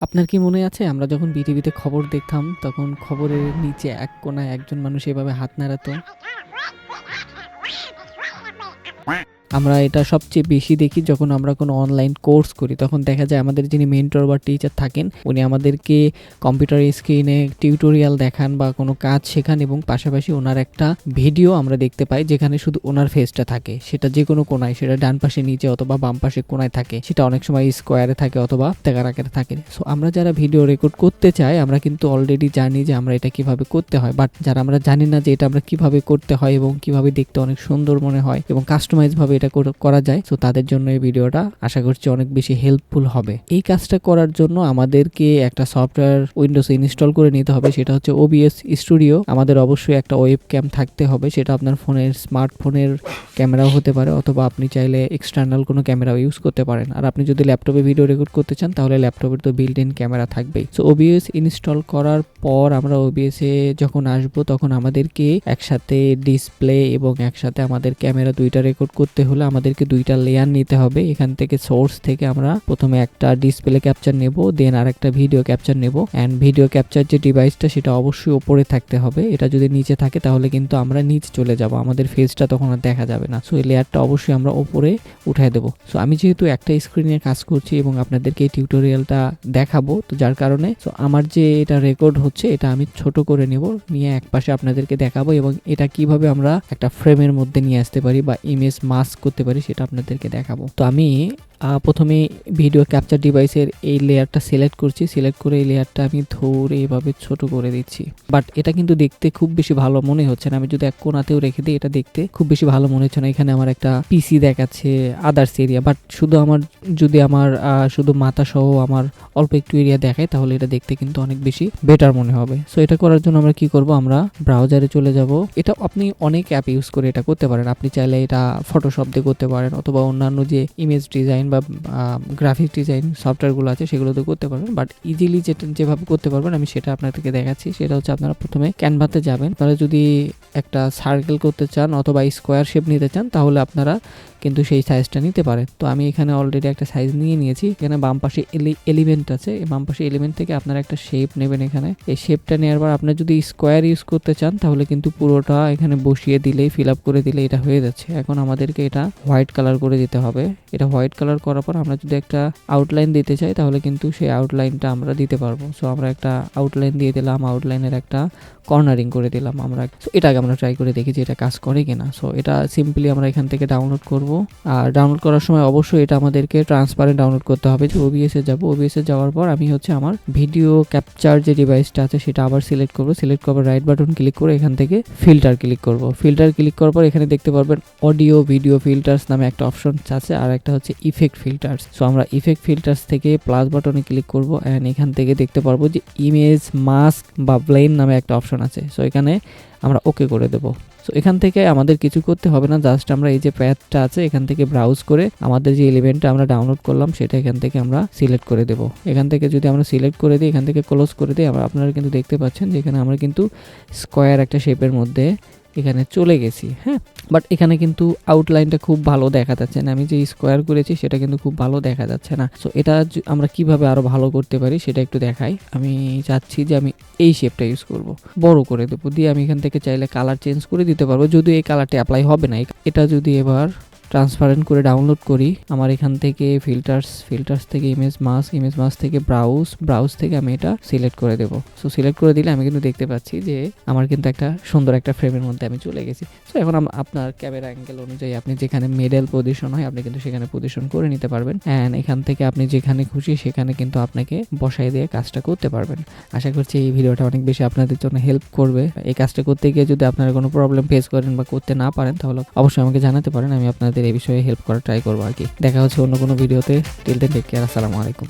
আপনার কি মনে আছে? আমরা যখন বিটিভিতে খবর দেখতাম, তখন খবরের নিচে এক কোনায় একজন মানুষ এভাবে হাত নাড়াতো। আমরা এটা সবচেয়ে বেশি দেখি যখন আমরা কোনো অনলাইন কোর্স করি। তখন দেখা যায় আমাদের যিনি মেন্টর বা টিচার থাকেন, উনি আমাদেরকে কম্পিউটার স্ক্রিনে টিউটোরিয়াল দেখান বা কোনো কাজ শেখান এবং পাশাপাশি ওনার একটা ভিডিও আমরা দেখতে পাই যেখানে শুধু ওনার ফেসটা থাকে। সেটা যে কোনো কোনায় সেটা ডান পাশে নিচে অথবা বাম পাশে কোনায় থাকে। সেটা অনেক সময় স্কোয়ারে থাকে অথবা তেকার থাকে। সো আমরা যারা ভিডিও রেকর্ড করতে চাই, আমরা কিন্তু অলরেডি জানি যে আমরা এটা কীভাবে করতে হয়। বাট যারা আমরা জানি না যে এটা আমরা কীভাবে করতে হয় এবং কীভাবে দেখতে অনেক সুন্দর মনে হয় এবং কাস্টমাইজ ভাবে এটা করা যায়। তো তাদের জন্য এই ভিডিওটা আশা করছি অনেক বেশি হেল্পফুল হবে। এই কাজটা করার জন্য আমাদেরকে একটা সফটওয়্যার উইন্ডোজ ইনস্টল করে নিতে হবে। সেটা হচ্ছে ওবিএস স্টুডিও আমাদের অবশ্যই একটা ওয়েব ক্যাম থাকতে হবে। সেটা আপনার ফোনের স্মার্টফোনের ক্যামেরাও হতে পারে, অথবা আপনি চাইলে এক্সটার্নাল কোনো ক্যামেরাও ইউজ করতে পারেন। আর আপনি যদি ল্যাপটপে ভিডিও রেকর্ড করতে চান, তাহলে ল্যাপটপের তো বিল্ট ইন ক্যামেরা থাকবেই সো ওবিএস ইনস্টল করার পর আমরা ওবিএস যখন আসব, তখন আমাদেরকে একসাথে ডিসপ্লে এবং একসাথে আমাদের ক্যামেরা দুইটা রেকর্ড করতে হলে আমাদেরকে দুইটা লেয়ার নিতে হবে। এখান থেকে সোর্স থেকে আমরা প্রথমে একটা ডিসপ্লে ক্যাপচার নেব দেন আর একটা ভিডিও ক্যাপচার নেব। অ্যান্ড ভিডিও ক্যাপচার যে ডিভাইসটা সেটা অবশ্যই ওপরে থাকতে হবে। এটা যদি নিচে থাকে, তাহলে কিন্তু আমরা নিচে চলে যাব। আমাদের ফেসটা তখন আর দেখা যাবে না। সো এই লেয়ারটা অবশ্যই আমরা ওপরে উঠায় দেবো। সো আমি যেহেতু একটা স্ক্রিনে কাজ করছি এবং আপনাদেরকে এই টিউটোরিয়ালটা দেখাবো, তো যার কারণে সো আমার যে এটা রেকর্ড হচ্ছে, এটা আমি ছোট করে নেব। নিয়ে এক পাশে আপনাদেরকে দেখাবো এবং এটা কীভাবে আমরা একটা ফ্রেমের মধ্যে নিয়ে আসতে পারি বা ইমেজ মাস্ক করতে পারি সেটা আপনাদেরকে দেখাবো। তো আমি প্রথমে ভিডিও ক্যাপচার ডিভাইসের এই লেয়ারটা সিলেক্ট করছি। সিলেক্ট করে এই লেয়ারটা আমি ধরে এভাবে ছোট করে দিচ্ছি। বাট এটা কিন্তু দেখতে খুব বেশি ভালো মনে হচ্ছে না। আমি যদি এক কোনাতেও রেখে দিই, এটা দেখতে খুব বেশি ভালো মনে হচ্ছে না। এখানে আমার একটা পিসি দেখাচ্ছে আদার্স এরিয়া বাট শুধু আমার, যদি আমার শুধু মাথা সহ আমার অল্প একটু এরিয়া দেখায়, তাহলে এটা দেখতে কিন্তু অনেক বেশি বেটার মনে হবে। সো এটা করার জন্য আমরা কি করব? আমরা ব্রাউজারে চলে যাব। এটা আপনি অনেক অ্যাপ ইউজ করে এটা করতে পারেন। আপনি চাইলে এটা ফটোশপ দিয়ে করতে পারেন। অথবা অন্যান্য যে ইমেজ ডিজাইন বা গ্রাফিক ডিজাইন সফটওয়্যারগুলো আছে সেগুলোতে করতে পারবেন। বাট ইজিলি যেটা, যেভাবে করতে পারবেন, আমি সেটা আপনাদেরকে দেখাচ্ছি। সেটা হচ্ছে আপনারা প্রথমে ক্যানভাতে যাবেন। আপনারা যদি একটা সার্কেল করতে চান অথবা স্কোয়ার শেপ নিতে চান, তাহলে আপনারা কিন্তু সেই সাইজটা নিতে পারেন। তো আমি এখানে অলরেডি একটা সাইজ নিয়ে নিয়েছি। এখানে বাম পাশে এলিমেন্ট আছে। এই বাম পাশে এলিমেন্ট থেকে আপনারা একটা শেপ নেবেন এখানে। এই শেপটা নেওয়ার পর আপনার যদি স্কোয়ার ইউজ করতে চান, তাহলে কিন্তু পুরোটা এখানে বসিয়ে দিলেই ফিল আপ করে দিলে এটা হয়ে যাচ্ছে। এখন আমাদেরকে এটা হোয়াইট কালার করে দিতে হবে। এটা হোয়াইট কালার করার পর আমরা যদি একটা আউটলাইন দিতে চাই, তাহলে কিন্তু সেই আউটলাইনটা আমরা দিতে পারব। সো আমরা একটা আউটলাইন দিয়ে দিলাম আউটলাইনের একটা কর্নারিং করে দিলাম আমরা। এটাকে আমরা ট্রাই করে দেখি যে এটা কাজ করে কিনা। সো এটা সিম্পলি আমরা এখান থেকে ডাউনলোড করব। আর ডাউনলোড করার সময় অবশ্যই এটা আমাদেরকে ট্রান্সপারেন্ট ডাউনলোড করতে হবে। যে ওবিএস এ যাব ওবিএস এ যাওয়ার পর আমি হচ্ছে আমার ভিডিও ক্যাপচার যে ডিভাইসটা আছে, সেটা আবার সিলেক্ট করব। সিলেক্ট করব রাইট বাটন ক্লিক করে এখান থেকে ফিল্টার ক্লিক করব। ফিল্টার ক্লিক করার পর এখানে দেখতে পারবেন অডিও ভিডিও ফিল্টার্স নামে একটা অপশন আছে, আর একটা হচ্ছে ইফেক্ট ফিল্টার্স সো আমরা ইফেক্ট ফিল্টার্স থেকে প্লাস বাটনে ক্লিক করব অ্যান্ড এখান থেকে দেখতে পারব যে ইমেজ মাস্ক বা ব্লেন নামে একটা অপশন আছে। সো এখানে আমরা ওকে করে দেব। সো এখান থেকে আমাদের কিছু করতে হবে না জাস্ট আমরা এই যে প্যাডটা আছে, এখান থেকে ব্রাউজ করে আমাদের যে এলিমেন্টটা আমরা ডাউনলোড করলাম, সেটা এখান থেকে আমরা সিলেক্ট করে দেব। এখান থেকে যদি আমরা সিলেক্ট করে দিই, এখান থেকে ক্লোজ করে দিই, আমরা, আপনারা কিন্তু দেখতে পাচ্ছেন যে এখানে আমরা কিন্তু স্কোয়ার একটা শেপের মধ্যে এখানে চলে গেছি হ্যাঁ? বাট এখানে কিন্তু আউটলাইনটা খুব ভালো দেখা যাচ্ছে না। আমি যে স্কোয়ার করেছি, সেটা কিন্তু খুব ভালো দেখা যাচ্ছে না। সো এটা আমরা কীভাবে আরও ভালো করতে পারি, সেটা একটু দেখাই। আমি চাচ্ছি যে আমি এই শেপটা ইউজ করব। বড় করে দেবো। দিয়ে আমি এখান থেকে চাইলে কালার চেঞ্জ করে দিতে পারব। যদি এই কালারটি অ্যাপ্লাই হবে না। এটা যদি এবার ট্রান্সপারেন্ট করে ডাউনলোড করি। আমার এখান থেকে ফিল্টার্স ফিল্টার্স থেকে ইমেজ মাস ইমেজ মাস থেকে ব্রাউজ ব্রাউজ থেকে আমি এটা সিলেক্ট করে দেবো। সো সিলেক্ট করে দিলে আমি কিন্তু দেখতে পাচ্ছি যে আমার কিন্তু একটা সুন্দর একটা ফ্রেমের মধ্যে আমি চলে গেছি। সো এখন আপনার ক্যামেরা অ্যাঙ্গেল অনুযায়ী আপনি যেখানে মেডেল পজিশন হয়, আপনি কিন্তু সেখানে পজিশন করে নিতে পারবেন। অ্যান্ড এখান থেকে আপনি যেখানে খুশি সেখানে কিন্তু আপনাকে বসাই দিয়ে কাজটা করতে পারবেন। আশা করছি এই ভিডিওটা অনেক বেশি আপনাদের জন্য হেল্প করবে। এই কাজটা করতে গিয়ে যদি আপনারা কোনো প্রবলেম ফেস করেন বা করতে না পারেন, তাহলে অবশ্যই আমাকে জানাতে পারেন, আমি আপনাদের এই বিষয়ে হেল্প করার ট্রাই করব আর কি। দেখা হচ্ছে অন্য কোনো ভিডিওতে টিল দেন টেক কেয়ার আসসালামু আলাইকুম।